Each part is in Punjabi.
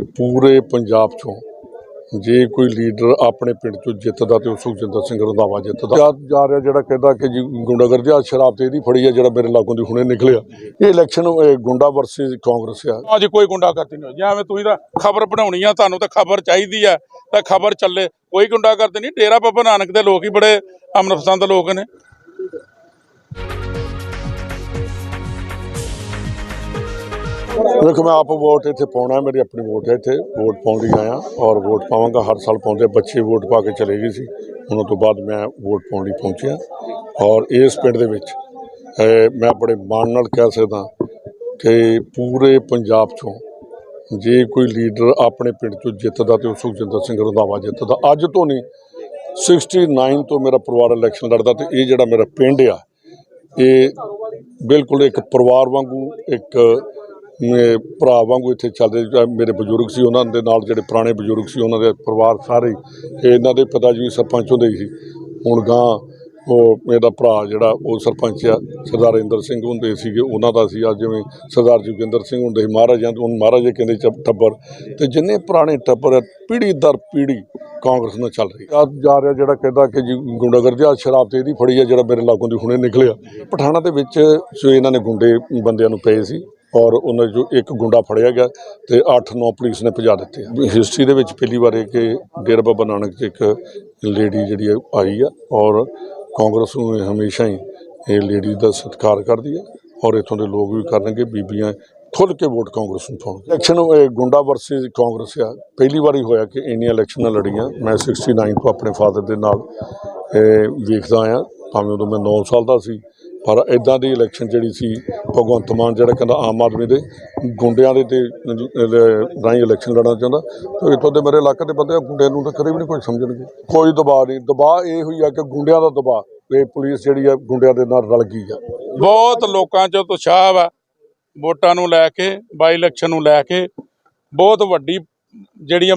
ਕਿ ਪੂਰੇ ਪੰਜਾਬ ਚੋਂ ਜੇ ਕੋਈ ਲੀਡਰ ਆਪਣੇ ਪਿੰਡ ਚੋਂ ਜਿੱਤਦਾ ਤੇ ਉਹ ਸੁਖਜਿੰਦਰ ਸਿੰਘ ਰੰਧਾਵਾ ਜਿੱਤਦਾ। ਜਾ ਜਾ ਰਿਹਾ ਜਿਹੜਾ ਕਹਿੰਦਾ ਕਿ ਜੀ ਗੁੰਡਾਗਰਦੀ ਆ ਸ਼ਰਾਬ ਤੇ ਇਹਦੀ ਫੜੀ ਆ ਜਿਹੜਾ ਮੇਰੇ ਲਾਗੋਂ ਦੀ ਹੁਣੇ ਨਿਕਲਿਆ। ਇਹ ਇਲੈਕਸ਼ਨ ਗੁੰਡਾ ਵਰਸਸ ਕਾਂਗਰਸ ਆ। ਅੱਜ ਕੋਈ ਗੁੰਡਾਗਰਦੀ ਨਹੀਂ ਜਿਵੇਂ ਤੁਸੀਂ ਤਾਂ ਖਬਰ ਬਣਾਉਣੀ ਆ ਤੁਹਾਨੂੰ ਤਾਂ ਖਬਰ ਚਾਹੀਦੀ ਆ ਤਾਂ ਖਬਰ ਚੱਲੇ। ਕੋਈ ਗੁੰਡਾਗਰਦੀ ਨਹੀਂ ਡੇਰਾ ਬਾਬਾ ਨਾਨਕ ਦੇ ਲੋਕ ਹੀ ਬੜੇ ਅਮਨ ਪਸੰਦ ਲੋਕ ਨੇ। ਦੇਖੋ, ਮੈਂ ਆਪ ਵੋਟ ਇੱਥੇ ਪਾਉਣਾ, ਮੇਰੀ ਆਪਣੀ ਵੋਟ ਹੈ ਇੱਥੇ। ਵੋਟ ਪਾਉਣ ਲਈ ਆਇਆ ਔਰ ਵੋਟ ਪਾਵਾਂਗਾ। ਹਰ ਸਾਲ ਪਾਉਂਦੇ ਬੱਚੇ ਵੋਟ ਪਾ ਕੇ ਚਲੇ ਗਏ ਸੀ। ਉਹਨਾਂ ਤੋਂ ਬਾਅਦ ਮੈਂ ਵੋਟ ਪਾਉਣ ਲਈ ਪਹੁੰਚਿਆ। ਔਰ ਇਸ ਪਿੰਡ ਦੇ ਵਿੱਚ ਮੈਂ ਬੜੇ ਮਾਣ ਨਾਲ ਕਹਿ ਸਕਦਾ ਕਿ ਪੂਰੇ ਪੰਜਾਬ ਚੋਂ ਜੇ ਕੋਈ ਲੀਡਰ ਆਪਣੇ ਪਿੰਡ ਚੋਂ ਜਿੱਤਦਾ ਤੇ ਉਹ ਸੁਖਜਿੰਦਰ ਸਿੰਘ ਰੰਧਾਵਾ ਜਿੱਤਦਾ। ਅੱਜ ਤੋਂ ਨਹੀਂ 69 ਤੋਂ ਮੇਰਾ ਪਰਿਵਾਰ ਇਲੈਕਸ਼ਨ ਲੜਦਾ ਤੇ ਇਹ ਜਿਹੜਾ ਮੇਰਾ ਪਿੰਡ ਆ, ਇਹ ਬਿਲਕੁਲ ਇੱਕ ਪਰਿਵਾਰ ਵਾਂਗੂ, ਇੱਕ ਭਰਾ ਵਾਂਗੂ ਇੱਥੇ ਚੱਲਦੇ ਜਾਂ ਮੇਰੇ ਬਜ਼ੁਰਗ ਸੀ ਉਹਨਾਂ ਦੇ ਨਾਲ ਜਿਹੜੇ ਪੁਰਾਣੇ ਬਜ਼ੁਰਗ ਸੀ ਉਹਨਾਂ ਦੇ ਪਰਿਵਾਰ ਸਾਰੇ ਹੀ, ਇਹਨਾਂ ਦੇ ਪਿਤਾ ਜੀ ਵੀ ਸਰਪੰਚ ਹੁੰਦੇ ਸੀ। ਹੁਣ ਗਾਂ ਉਹ ਮੇਰਾ ਭਰਾ ਜਿਹੜਾ ਉਹ ਸਰਪੰਚ ਆ ਸਰਦਾਰ ਇੰਦਰ ਸਿੰਘ ਹੁੰਦੇ ਸੀਗੇ ਉਹਨਾਂ ਦਾ ਸੀ। ਅੱਜ ਜਿਵੇਂ ਸਰਦਾਰ ਜੋਗਿੰਦਰ ਸਿੰਘ ਹੁੰਦੇ ਸੀ ਮਹਾਰਾਜਾਂ ਤੋਂ ਹੁਣ ਮਹਾਰਾਜੇ ਕਹਿੰਦੇ ਚੱਬ- ਟੱਬਰ। ਤੇ ਜਿੰਨੇ ਪੁਰਾਣੇ ਟੱਬਰ ਆ, ਪੀੜ੍ਹੀ ਦਰ ਪੀੜ੍ਹੀ ਕਾਂਗਰਸ ਨਾਲ ਚੱਲ ਰਹੀ। ਆ ਜਾ ਰਿਹਾ ਜਿਹੜਾ ਕਹਿੰਦਾ ਕਿ ਜੀ ਗੁੰਡਾਗਰਦੀ ਆ ਸ਼ਰਾਬ ਤੇ ਇਹਦੀ ਫੜੀ ਆ ਜਿਹੜਾ ਮੇਰੇ ਲਾਗੋਂ ਦੀ ਹੁਣੇ ਨਿਕਲਿਆ। ਪਠਾਣਾ ਦੇ ਵਿੱਚ ਜੋ ਇਹਨਾਂ ਨੇ ਗੁੰਡੇ ਬੰਦਿਆਂ ਨੂੰ ਪਏ ਸੀ ਔਰ ਉਹਨਾਂ ਚੋਂ ਇੱਕ ਗੁੰਡਾ ਫੜਿਆ ਗਿਆ ਤੇ 8-9 ਪੁਲਿਸ ਨੇ ਭਜਾ ਦਿੱਤੇ ਹਿਸਟਰੀ ਦੇ ਵਿੱਚ ਪਹਿਲੀ ਵਾਰ ਇਹ ਕਿ ਡੇਰਾ ਬਾਬਾ ਨਾਨਕ 'ਚ ਇੱਕ ਲੇਡੀ ਜਿਹੜੀ ਆਈ ਆ ਔਰ ਕਾਂਗਰਸ ਨੂੰ ਹਮੇਸ਼ਾ ਹੀ ਇਹ ਲੇਡੀ ਦਾ ਸਤਿਕਾਰ ਕਰਦੀ ਹੈ ਔਰ ਇੱਥੋਂ ਦੇ ਲੋਕ ਵੀ ਕਰਨਗੇ, ਬੀਬੀਆਂ ਖੁੱਲ੍ਹ ਕੇ ਵੋਟ ਕਾਂਗਰਸ ਨੂੰ ਪਾਉਣਗੇ। ਇਲੈਕਸ਼ਨ ਇਹ ਗੁੰਡਾ ਵਰਸਸ ਕਾਂਗਰਸ ਆ। ਪਹਿਲੀ ਵਾਰੀ ਹੋਇਆ ਕਿ ਇੰਨੀਆਂ ਇਲੈਕਸ਼ਨਾਂ ਲੜੀਆਂ। ਮੈਂ 69 ਤੋਂ ਆਪਣੇ ਫਾਦਰ ਦੇ ਨਾਲ ਇਹ ਵੇਖਦਾ ਆਇਆ, ਭਾਵੇਂ ਉਦੋਂ ਮੈਂ 9 ਸਾਲ ਦਾ ਸੀ। ਪਰ ਇਦਾਂ ਦੀ ਇਲੈਕਸ਼ਨ ਜਿਹੜੀ ਸੀ ਭਗਵੰਤ ਮਾਨ ਜਿਹੜਾ ਕਹਿੰਦਾ ਆਮ ਆਦਮੀ ਦੇ ਗੁੰਡਿਆਂ ਦੇ ਤੇ ਅਹ, ਰਾਹੀਂ ਇਲੈਕਸ਼ਨ ਲੜਨਾ ਚਾਹੁੰਦਾ ਤੇ ਇੱਥੋਂ ਦੇ ਮੇਰੇ ਇਲਾਕੇ ਦੇ ਬੰਦੇ ਆ, ਗੁੰਡਿਆਂ ਨੂੰ ਤਾਂ ਕਦੇ ਵੀ ਨਹੀਂ ਕੋਈ ਸਮਝਣਗੇ। ਕੋਈ ਦਬਾਅ ਨਹੀਂ। ਦਬਾਅ ਇਹ ਹੋਈ ਆ ਕਿ ਗੁੰਡਿਆਂ ਦਾ ਦਬਾਅ ਇਹ ਪੁਲਿਸ ਜਿਹੜੀ ਆ ਗੁੰਡਿਆਂ ਦੇ ਨਾਲ ਰਲ ਗਈ ਆ। ਬਹੁਤ ਲੋਕਾਂ 'ਚ ਉਤਸ਼ਾਹ ਵਾ ਵੋਟਾਂ ਨੂੰ ਲੈ ਕੇ ਬਾਈ ਇਲੈਕਸ਼ਨ ਨੂੰ ਲੈ ਕੇ ਬਹੁਤ ਵੱਡੀ ਜਿਹੜੀਆਂ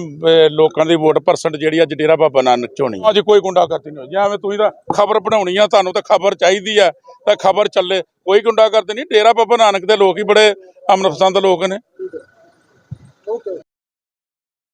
ਲੋਕਾਂ ਦੀ ਵੋਟ ਪਰਸੈਂਟ ਜਿਹੜੀ ਅੱਜ ਡੇਰਾ ਬਾਬਾ ਨਾਨਕ ਚ ਹੋਣੀ ਅੱਜ ਕੋਈ ਗੁੰਡਾਗਰਦੀ ਨਹੀਂ ਜਿਵੇਂ ਤੁਸੀਂ ਤਾਂ ਖਬਰ ਬਣਾਉਣੀ ਆ, ਤੁਹਾਨੂੰ ਤਾਂ ਖਬਰ ਚਾਹੀਦੀ ਆ, ਤਾਂ ਖਬਰ ਚੱਲੇ। ਕੋਈ ਗੁੰਡਾਗਰਦੀ ਨਹੀਂ, ਡੇਰਾ ਬਾਬਾ ਨਾਨਕ ਦੇ ਲੋਕ ਹੀ ਬੜੇ ਅਮਨ ਪਸੰਦ ਲੋਕ ਨੇ।